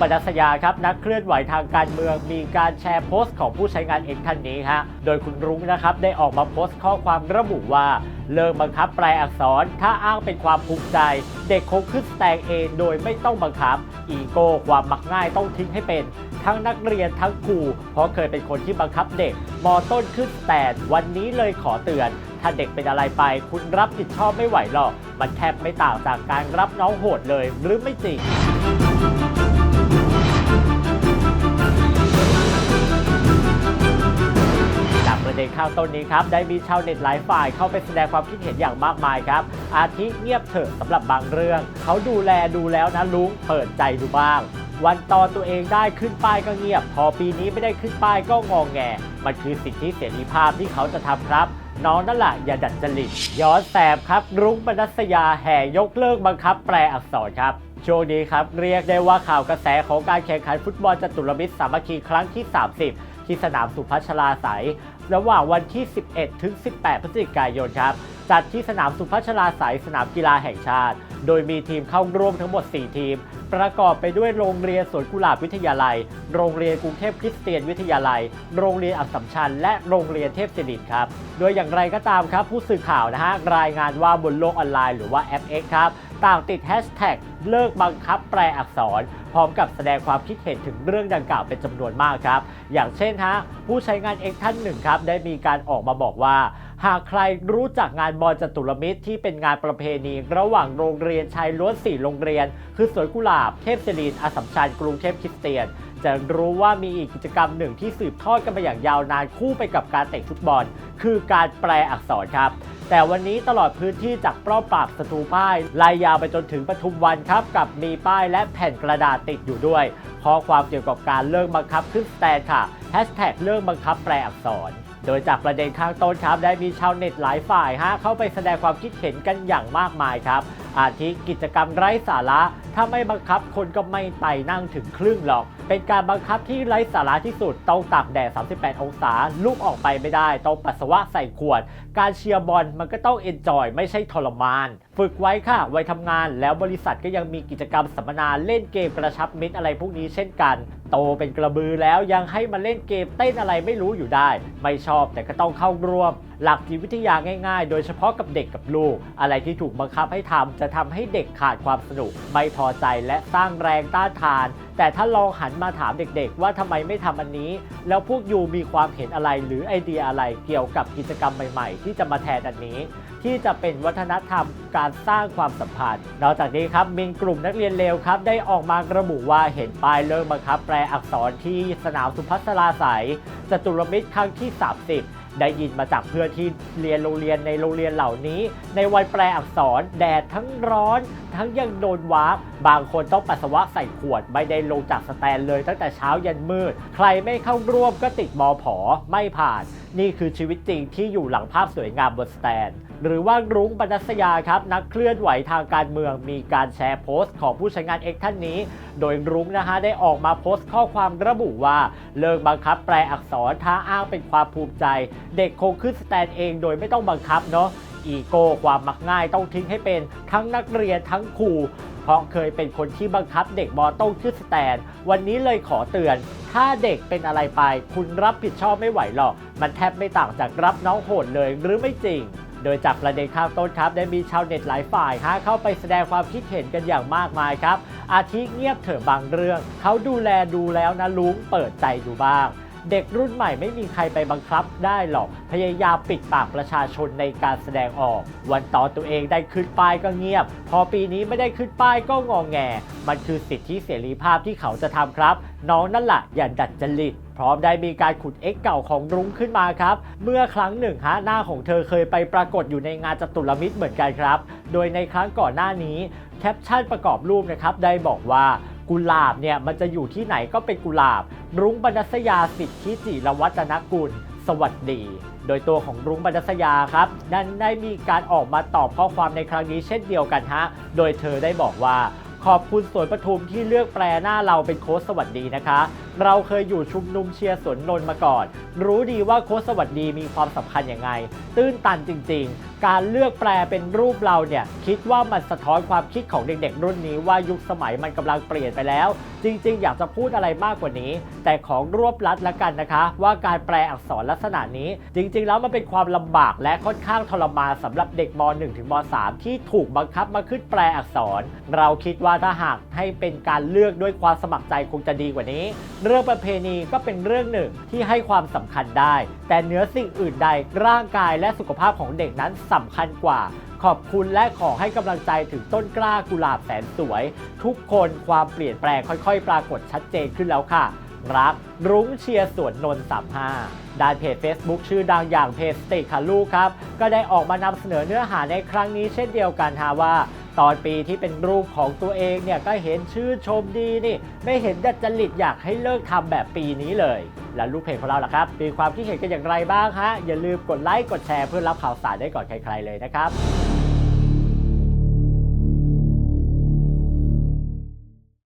ปนัสยาครับนักเคลื่อนไหวทางการเมืองมีการแชร์โพสต์ของผู้ใช้งานเอกท่านนี้ฮะโดยคุณรุ้งนะครับได้ออกมาโพสต์ข้อความระบุว่า เลิกบังคับแปลอักษร ถ้าอ้างเป็นความภูมิใจ เด็กคงขึ้นแตงเองโดยไม่ต้องบังคับ อีโก้ความมักง่ายต้องทิ้งให้เป็น ทั้งนักเรียนทั้งครูเพราะเคยเป็นคนที่บังคับเด็กมอต้นขึ้นแตนวันนี้เลยขอเตือนถ้าเด็กเป็นอะไรไป คุณรับผิดชอบไม่ไหวหรอก มันแทบไม่ต่างจากการรับน้องโหดเลยหรือไม่จริง ด็นข้าวต้นนี้ครับได้มีชาวเน็ตหลายฝ่ายเข้าไปแสดงความคิดเห็นอย่างมากมายครับ อาทิเงียบเถอะสำหรับบางเรื่อง เขาดูแลดูแล้วนะลุงเปิดใจดูบ้าง วันตอนตัวเองได้ขึ้นป้ายก็เงียบ พอปีนี้ไม่ได้ขึ้นป้ายก็งองแง มันคือสิทธิเสรีภาพที่เขาจะทำครับน้องนั่นแหละอย่าดัดจริตย้อนแสบครับรุ้งปนัสยาแห่ยกเลิกบังคับแปลอักษรครับช่วงนี้ครับเรียกได้ว่าข่าวกระแสของการแข่งขันฟุตบอลจตุรมิตรสามัคคีครั้งที่ 30 ที่สนามสุพัชลาสายระหว่างวันที่ 11 ถึง 18 พฤศจิกายนครับ จัดที่สนามสุพัชลาสายสนามกีฬาแห่งชาติ โดยมีทีมเข้าร่วมทั้งหมด 4 ทีม ประกอบไปด้วยโรงเรียนสวนกุหลาบวิทยาลัย โรงเรียนกรุงเทพคริสเตียนวิทยาลัย โรงเรียนอัสสัมชัญและโรงเรียนเทพศิรินครับ โดยอย่างไรก็ตามครับ ผู้สื่อข่าวนะฮะรายงานว่าบนโลกออนไลน์หรือว่าแอป X ครับต่างติดแฮชแท็กเลิกบังคับแปลอักษร พร้อมกับแสดงความคิดเห็นถึงเรื่องดังกล่าวเป็นจำนวนมากครับ อย่างเช่นฮะผู้ใช้งาน X ท่านหนึ่งครับได้มีการออกมาบอกว่า หากใครรู้จักงานบอลจตุรมิตรที่เป็นงานประเพณี ระหว่างโรงเรียนชายล้วนสี่โรงเรียน คือสวนกุหลาบ เทพศิรินอสัมชัญกรุงเทพคริสเตียน จะรู้ว่ามีอีกกิจกรรมหนึ่งที่สืบทอดกันมาอย่างยาวนานคู่ไปกับการเตะฟุตบอล คือการแปลอักษรครับแต่วันนี้ตลอดพื้นที่จากเป้าปราบสตูป้ายล่ยาวไปจนถึงปทุมวันครับ กับมีป้ายและแผ่นกระดาษติดอยู่ด้วยข้อความเกี่ยวกับการเลิกบังคับขึ้นสแตนค่ะแฮชแท็กเลิกบังคับแปลอักษร โดยจากประเด็นข้างต้นครับได้มีชาวเน็ตหลายฝ่ายฮะเข้าไปแสดงความคิดเห็นกันอย่างมากมายครับ อาทิกิจกรรมไร้สาระถ้าไม่บังคับคนก็ไม่ไปนั่งถึงครึ่งหรอก เป็นการบังคับที่ไร้สาระที่สุดต้องตากแดด 38 องศาลุกออกไปไม่ได้ ต้องปัสสาวะใส่ขวด การเชียร์บอลมันก็ต้องเอนจอยไม่ใช่ทรมาน ฝึกไว้ค่ะ ไว้ทำงานแล้วบริษัทก็ยังมีกิจกรรมสัมมนาเล่นเกมกระชับมิตรอะไรพวกนี้เช่นกัน โตเป็นกระบือแล้วยังให้มาเล่นเกมเต้นอะไรไม่รู้อยู่ได้ ไม่ชอบแต่ก็ต้องเข้าร่วม หลักจิตวิทยาง่ายๆ โดยเฉพาะกับเด็กกับลูก อะไรที่ถูกบังคับให้ทำจะทำให้เด็กขาดความสนุก ไม่พอใจและสร้างแรงต้านทาน แต่ถ้าลองหันมาถามเด็กๆ ว่าทำไมไม่ทำอันนี้ แล้วพวกยูมีความเห็นอะไรหรือไอเดียอะไรเกี่ยวกับกิจกรรมใหม่ๆ ที่จะมาแทนอันนี้ ที่จะเป็นวัฒนธรรมการสร้างความสัมพันธ์ นอกจากนี้ครับมีกลุ่มนักเรียนเลวครับ ได้ออกมากระบุว่าเห็นป้ายเลิกบังคับ แปลอักษรที่สนามสุพัชราไสยจตุรมิตรครั้งที่ 30 ได้ยินมาจากเพื่อนที่เรียนโรงเรียนในโรงเรียนเหล่านี้ ในวันแปลอักษรแดดทั้งร้อน ทั้งยังโดนวากบางคนต้องปัสสาวะใส่ขวด ไม่ได้ลงจากสแตนเลยตั้งแต่เช้ายันมืด ใครไม่เข้าร่วมก็ติดมอผอไม่ผ่าน นี่คือชีวิตจริงที่อยู่หลังภาพสวยงามบนสแตน หรือว่ารุ้งปนัสยาครับ นักเคลื่อนไหวทางการเมืองมีการแชร์โพสต์ของผู้ใช้งาน X ท่านนี้ โดยรุ้งนะฮะได้ออกมาโพสต์ข้อความระบุว่า เลิกบังคับแปลอักษรท้าอ้างเป็นความภูมิใจ เด็กคงขึ้นสแตนเองโดยไม่ต้องบังคับเนาะ อีโก้ความมักง่ายต้องทิ้งให้เป็นทั้งนักเรียนทั้งครูเพราะเคยเป็นคนที่บังคับเด็กบอต้องขึ้นสแตน วันนี้เลยขอเตือน ถ้าเด็กเป็นอะไรไป คุณรับผิดชอบไม่ไหวหรอก มันแทบไม่ต่างจากรับน้องโหดเลยหรือไม่จริงโดยจากประเด็นข้างต้นครับได้มีชาวเน็ตหลายฝ่ายฮะเข้าไปแสดงความคิดเห็นกันอย่างมากมายครับ อาทิเงียบเถอะบางเรื่อง เขาดูแลดูแล้วนะลุงเปิดใจดูบ้าง เด็กรุ่นใหม่ไม่มีใครไปบังคับได้หรอก พยายามปิดปากประชาชนในการแสดงออก วันต่อตัวเองได้ขึ้นป้ายก็เงียบ พอปีนี้ไม่ได้ขึ้นป้ายก็งองแง มันคือสิทธิเสรีภาพที่เขาจะทำครับ น้องนั่นแหละอย่าดัดจริตพร้อมได้มีการขุดเอ็กเก่าของรุ้งขึ้นมาครับ เมื่อครั้งหนึ่งฮะหน้าของเธอเคยไปปรากฏอยู่ในงานจตุรมิตรเหมือนกันครับ โดยในครั้งก่อนหน้านี้แคปชั่นประกอบรูปนะครับได้บอกว่า กุหลาบเนี่ยมันจะอยู่ที่ไหนก็เป็นกุหลาบ รุ้งบรรณสยาสิทธิจิรวัฒนกุล สวัสดี โดยตัวของรุ้งบรรณสยาครับ นั้นได้มีการออกมาตอบข้อความในครั้งนี้เช่นเดียวกันฮะ โดยเธอได้บอกว่า ขอบคุณสวนปทุมที่เลือกแปลหน้าเราเป็นโค้ชสวัสดีนะคะเราเคยอยู่ชุมนุมเชียร์สวนนนท์มาก่อน รู้ดีว่าโค้ชสวัสดีมีความสำคัญยังไง ตื้นตันจริง ๆ การเลือกแปลเป็นรูปเราเนี่ยคิดว่ามันสะท้อนความคิดของเด็กๆ รุ่นนี้ว่ายุคสมัยมันกำลังเปลี่ยนไปแล้ว จริง ๆ อยากจะพูดอะไรมากกว่านี้ แต่ของรวบลัดละกันนะคะ ว่าการแปลอักษรลักษณะนี้ จริง ๆ แล้วมันเป็นความลำบากและค่อนข้างทรมานสำหรับเด็กม .1 ถึงม .3 ที่ถูกบังคับมาขึ้นแปลอักษร เราคิดว่าถ้าหากให้เป็นการเลือกด้วยความสมัครใจคงจะดีกว่านี้เรื่องประเพณีก็เป็นเรื่องหนึ่งที่ให้ความสำคัญได้ แต่เหนือสิ่งอื่นใดร่างกายและสุขภาพของเด็กนั้นสำคัญกว่า ขอบคุณและขอให้กำลังใจถึงต้นกล้ากุหลาบแสนสวย ทุกคนความเปลี่ยนแปลงค่อยๆ ปรากฏชัดเจนขึ้นแล้วค่ะ รัก รุ้งเชียร์สวนนนท์35ด้านเพจ Facebook ชื่อดังอย่างเพจสติค่ะลูกครับ ก็ได้ออกมานำเสนอเนื้อหาในครั้งนี้เช่นเดียวกันฮะว่า ตอนปีที่เป็นรูปของตัวเองเนี่ยก็เห็นชื่อชมดีนี่ ไม่เห็นดัดจริตอยากให้เลิกทำแบบปีนี้เลย และลูกเพจของเราล่ะครับมีความคิดเห็นกันอย่างไรบ้างฮะอย่าลืมกดไลค์กดแชร์เพื่อรับข่าวสารได้ก่อนใครๆเลยนะครับ